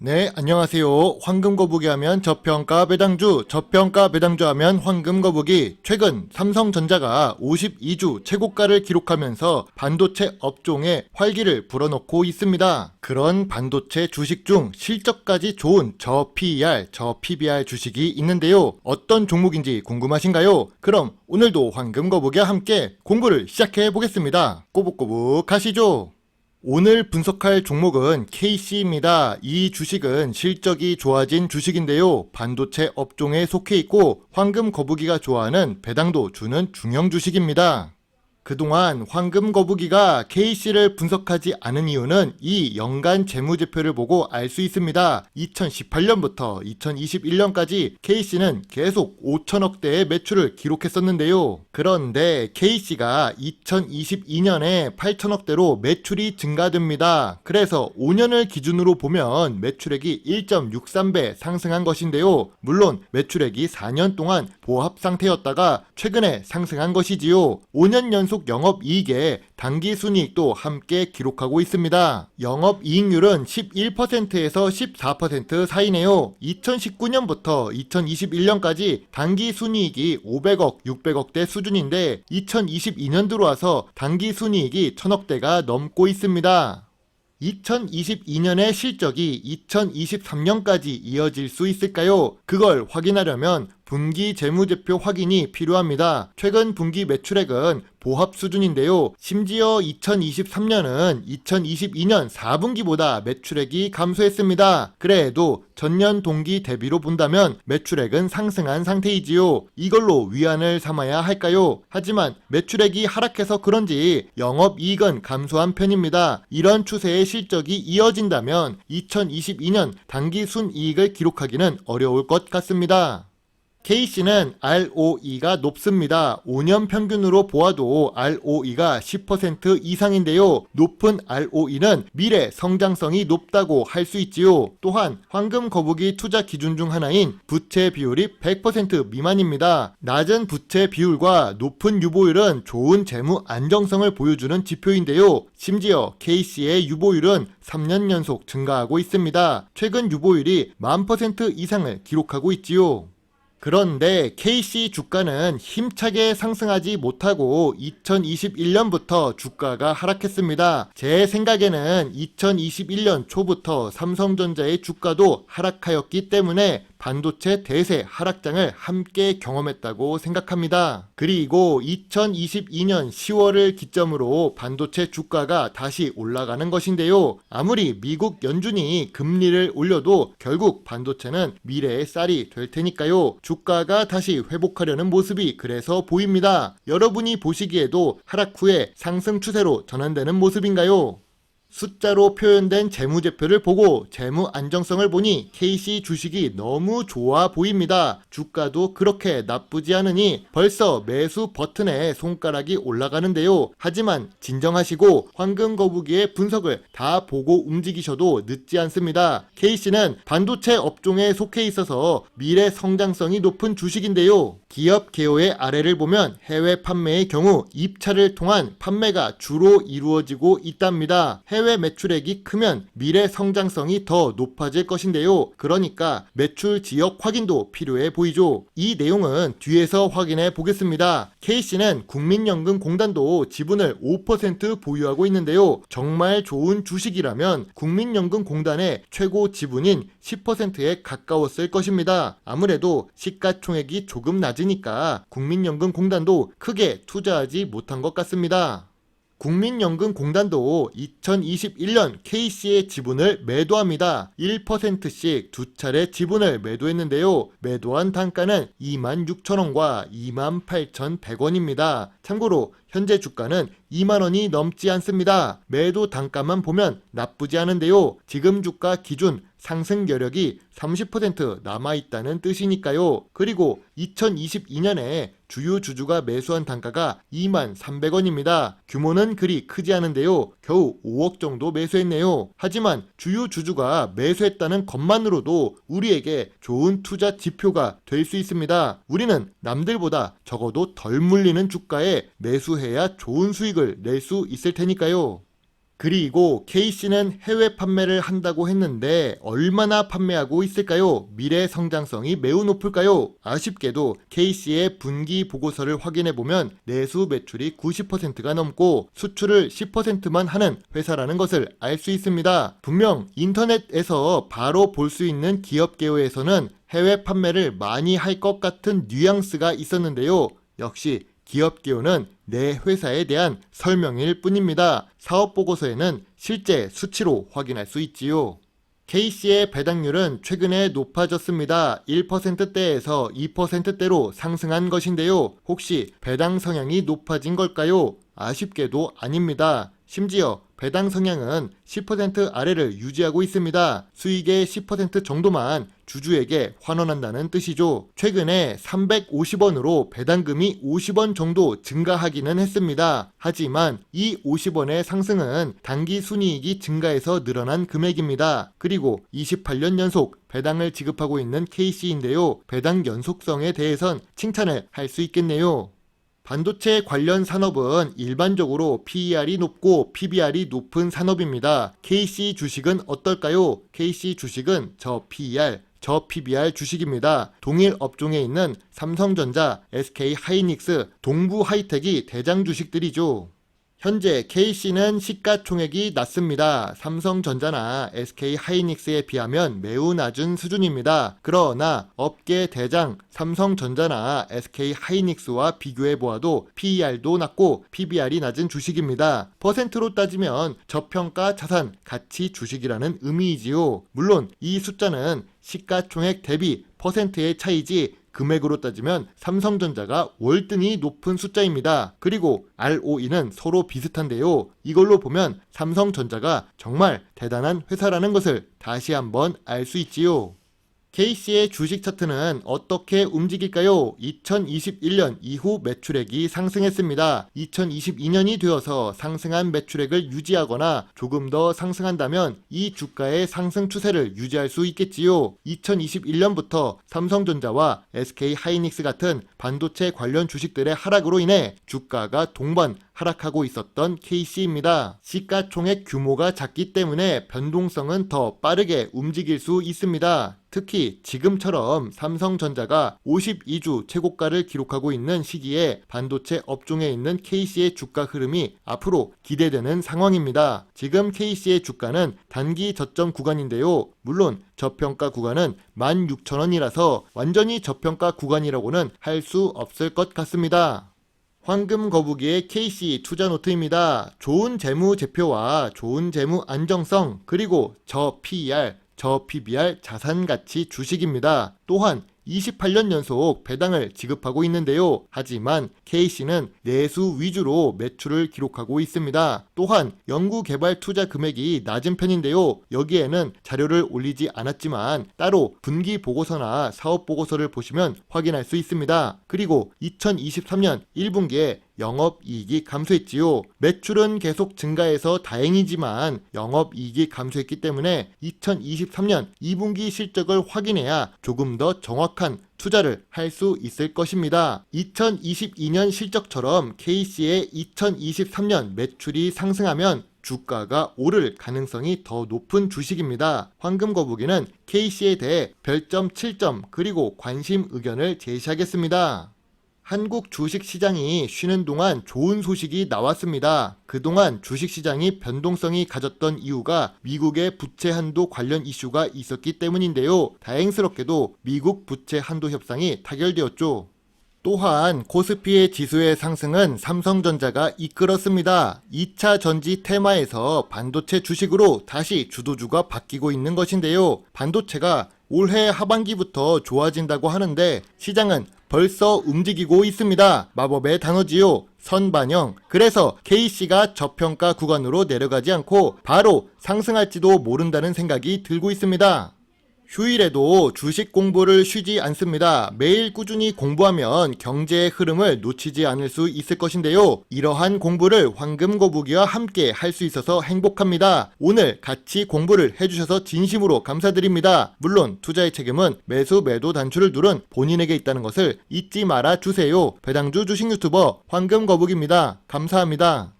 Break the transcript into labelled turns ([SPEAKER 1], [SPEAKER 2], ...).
[SPEAKER 1] 네, 안녕하세요. 황금거북이 하면 저평가 배당주, 저평가 배당주 하면 황금거북이. 최근 삼성전자가 52주 최고가를 기록하면서 반도체 업종에 활기를 불어넣고 있습니다. 그런 반도체 주식 중 실적까지 좋은 저 PER, 저 PBR 주식이 있는데요. 어떤 종목인지 궁금하신가요? 그럼 오늘도 황금거북이와 함께 공부를 시작해 보겠습니다. 꼬북꼬북 가시죠. 오늘 분석할 종목은 KC입니다. 이 주식은 실적이 좋아진 주식인데요. 반도체 업종에 속해 있고 황금 거북이가 좋아하는 배당도 주는 중형 주식입니다. 그동안 황금 거북이가 KC를 분석하지 않은 이유는 이 연간 재무제표를 보고 알 수 있습니다. 2018년부터 2021년까지 KC는 계속 5천억대의 매출을 기록했었는데요. 그런데 KC가 2022년에 8천억대로 매출이 증가됩니다. 그래서 5년을 기준으로 보면 매출액이 1.63배 상승한 것인데요. 물론 매출액이 4년 동안 보합 상태였다가 최근에 상승한 것이지요. 5년 연속 영업이익에 단기 순이익도 함께 기록하고 있습니다. 영업이익률은 11%에서 14% 사이네요. 2019년부터 2021년까지 단기 순이익이 500억, 600억대 수준인데 2022년 들어와서 단기 순이익이 1000억대가 넘고 있습니다. 2022년의 실적이 2023년까지 이어질 수 있을까요? 그걸 확인하려면 분기 재무제표 확인이 필요합니다. 최근 분기 매출액은 보합 수준인데요. 심지어 2023년은 2022년 4분기보다 매출액이 감소했습니다. 그래도 전년 동기 대비로 본다면 매출액은 상승한 상태이지요. 이걸로 위안을 삼아야 할까요? 하지만 매출액이 하락해서 그런지 영업이익은 감소한 편입니다. 이런 추세의 실적이 이어진다면 2022년 단기 순이익을 기록하기는 어려울 것 같습니다. K씨는 ROE가 높습니다. 5년 평균으로 보아도 ROE가 10% 이상인데요. 높은 ROE는 미래 성장성이 높다고 할 수 있지요. 또한 황금 거북이 투자 기준 중 하나인 부채 비율이 100% 미만입니다. 낮은 부채 비율과 높은 유보율은 좋은 재무 안정성을 보여주는 지표인데요. 심지어 K씨의 유보율은 3년 연속 증가하고 있습니다. 최근 유보율이 만 퍼센트 이상을 기록하고 있지요. 그런데 KC 주가는 힘차게 상승하지 못하고 2021년부터 주가가 하락했습니다. 제 생각에는 2021년 초부터 삼성전자의 주가도 하락하였기 때문에 반도체 대세 하락장을 함께 경험했다고 생각합니다. 그리고 2022년 10월을 기점으로 반도체 주가가 다시 올라가는 것인데요. 아무리 미국 연준이 금리를 올려도 결국 반도체는 미래의 쌀이 될 테니까요. 주가가 다시 회복하려는 모습이 그래서 보입니다. 여러분이 보시기에도 하락 후에 상승 추세로 전환되는 모습인가요? 숫자로 표현된 재무제표를 보고 재무 안정성을 보니 KC 주식이 너무 좋아 보입니다. 주가도 그렇게 나쁘지 않으니 벌써 매수 버튼에 손가락이 올라가는데요. 하지만 진정하시고 황금 거북이의 분석을 다 보고 움직이셔도 늦지 않습니다. KC는 반도체 업종에 속해 있어서 미래 성장성이 높은 주식인데요. 기업 개요의 아래를 보면 해외 판매의 경우 입찰을 통한 판매가 주로 이루어지고 있답니다. 해외 매출액이 크면 미래 성장성이 더 높아질 것인데요. 그러니까 매출 지역 확인도 필요해 보이죠. 이 내용은 뒤에서 확인해 보겠습니다. K씨는 국민연금공단도 지분을 5% 보유하고 있는데요. 정말 좋은 주식이라면 국민연금공단의 최고 지분인 10%에 가까웠을 것입니다. 아무래도 시가총액이 조금 낮으니까 국민연금공단도 크게 투자하지 못한 것 같습니다. 국민연금공단도 2021년 K씨의 지분을 매도합니다. 1%씩 두 차례 지분을 매도했는데요. 매도한 단가는 26,000원과 28,100원입니다. 참고로 현재 주가는 2만원이 넘지 않습니다. 매도 단가만 보면 나쁘지 않은데요. 지금 주가 기준 상승 여력이 30% 남아있다는 뜻이니까요. 그리고 2022년에 주요 주주가 매수한 단가가 2만 300원입니다. 규모는 그리 크지 않은데요. 겨우 5억 정도 매수했네요. 하지만 주요 주주가 매수했다는 것만으로도 우리에게 좋은 투자 지표가 될 수 있습니다. 우리는 남들보다 적어도 덜 물리는 주가에 매수해야 좋은 수익을 낼 수 있을 테니까요. 그리고 K씨는 해외 판매를 한다고 했는데 얼마나 판매하고 있을까요? 미래 성장성이 매우 높을까요? 아쉽게도 K씨의 분기 보고서를 확인해 보면 내수 매출이 90%가 넘고 수출을 10%만 하는 회사라는 것을 알 수 있습니다. 분명 인터넷에서 바로 볼 수 있는 기업 개요에서는 해외 판매를 많이 할 것 같은 뉘앙스가 있었는데요. 역시 기업 기호는 내 회사에 대한 설명일 뿐입니다. 사업 보고서에는 실제 수치로 확인할 수 있지요. K씨의 배당률은 최근에 높아졌습니다. 1%대에서 2%대로 상승한 것인데요. 혹시 배당 성향이 높아진 걸까요? 아쉽게도 아닙니다. 심지어 배당 성향은 10% 아래를 유지하고 있습니다. 수익의 10% 정도만 주주에게 환원한다는 뜻이죠. 최근에 350원으로 배당금이 50원 정도 증가하기는 했습니다. 하지만 이 50원의 상승은 단기 순이익이 증가해서 늘어난 금액입니다. 그리고 28년 연속 배당을 지급하고 있는 K씨인데요. 배당 연속성에 대해선 칭찬을 할 수 있겠네요. 반도체 관련 산업은 일반적으로 PER이 높고 PBR이 높은 산업입니다. KC 주식은 어떨까요? KC 주식은 저 PER, 저 PBR 주식입니다. 동일 업종에 있는 삼성전자, SK 하이닉스, 동부 하이텍이 대장 주식들이죠. 현재 K씨는 시가총액이 낮습니다. 삼성전자나 SK 하이닉스에 비하면 매우 낮은 수준입니다. 그러나 업계 대장 삼성전자나 SK 하이닉스와 비교해 보아도 PER도 낮고 PBR이 낮은 주식입니다. 퍼센트로 따지면 저평가 자산 가치 주식이라는 의미이지요. 물론 이 숫자는 시가총액 대비 퍼센트의 차이지 금액으로 따지면 삼성전자가 월등히 높은 숫자입니다. 그리고 ROE는 서로 비슷한데요. 이걸로 보면 삼성전자가 정말 대단한 회사라는 것을 다시 한번 알 수 있지요. K씨의 주식 차트는 어떻게 움직일까요? 2021년 이후 매출액이 상승했습니다. 2022년이 되어서 상승한 매출액을 유지하거나 조금 더 상승한다면 이 주가의 상승 추세를 유지할 수 있겠지요. 2021년부터 삼성전자와 SK 하이닉스 같은 반도체 관련 주식들의 하락으로 인해 주가가 동반 하락하고 있었던 KC입니다. 시가총액 규모가 작기 때문에 변동성은 더 빠르게 움직일 수 있습니다. 특히 지금처럼 삼성전자가 52주 최고가를 기록하고 있는 시기에 반도체 업종에 있는 KC의 주가 흐름이 앞으로 기대되는 상황입니다. 지금 KC의 주가는 단기 저점 구간인데요. 물론 저평가 구간은 16,000원이라서 완전히 저평가 구간이라고는 할 수 없을 것 같습니다. 황금 거북이의 KC 투자 노트입니다. 좋은 재무 제표와 좋은 재무 안정성 그리고 저 PER, 저 PBR 자산 가치 주식입니다. 또한 28년 연속 배당을 지급하고 있는데요. 하지만 K씨는 내수 위주로 매출을 기록하고 있습니다. 또한 연구개발 투자 금액이 낮은 편인데요. 여기에는 자료를 올리지 않았지만 따로 분기 보고서나 사업 보고서를 보시면 확인할 수 있습니다. 그리고 2023년 1분기에 영업이익이 감소했지요. 매출은 계속 증가해서 다행이지만 영업이익이 감소했기 때문에 2023년 2분기 실적을 확인해야 조금 더 정확한 투자를 할 수 있을 것입니다. 2022년 실적처럼 K씨의 2023년 매출이 상승하면 주가가 오를 가능성이 더 높은 주식입니다. 황금거북이는 K씨에 대해 별점 7점 그리고 관심 의견을 제시하겠습니다. 한국 주식 시장이 쉬는 동안 좋은 소식이 나왔습니다. 그동안 주식 시장이 변동성이 가졌던 이유가 미국의 부채 한도 관련 이슈가 있었기 때문인데요. 다행스럽게도 미국 부채 한도 협상이 타결되었죠. 또한 코스피의 지수의 상승은 삼성전자가 이끌었습니다. 2차 전지 테마에서 반도체 주식으로 다시 주도주가 바뀌고 있는 것인데요. 반도체가 올해 하반기부터 좋아진다고 하는데 시장은 벌써 움직이고 있습니다. 마법의 단어지요. 선반영. 그래서 K씨가 저평가 구간으로 내려가지 않고 바로 상승할지도 모른다는 생각이 들고 있습니다. 휴일에도 주식 공부를 쉬지 않습니다. 매일 꾸준히 공부하면 경제의 흐름을 놓치지 않을 수 있을 것인데요. 이러한 공부를 황금거북이와 함께 할 수 있어서 행복합니다. 오늘 같이 공부를 해주셔서 진심으로 감사드립니다. 물론 투자의 책임은 매수 매도 단추를 누른 본인에게 있다는 것을 잊지 말아 주세요. 배당주 주식 유튜버 황금거북입니다. 감사합니다.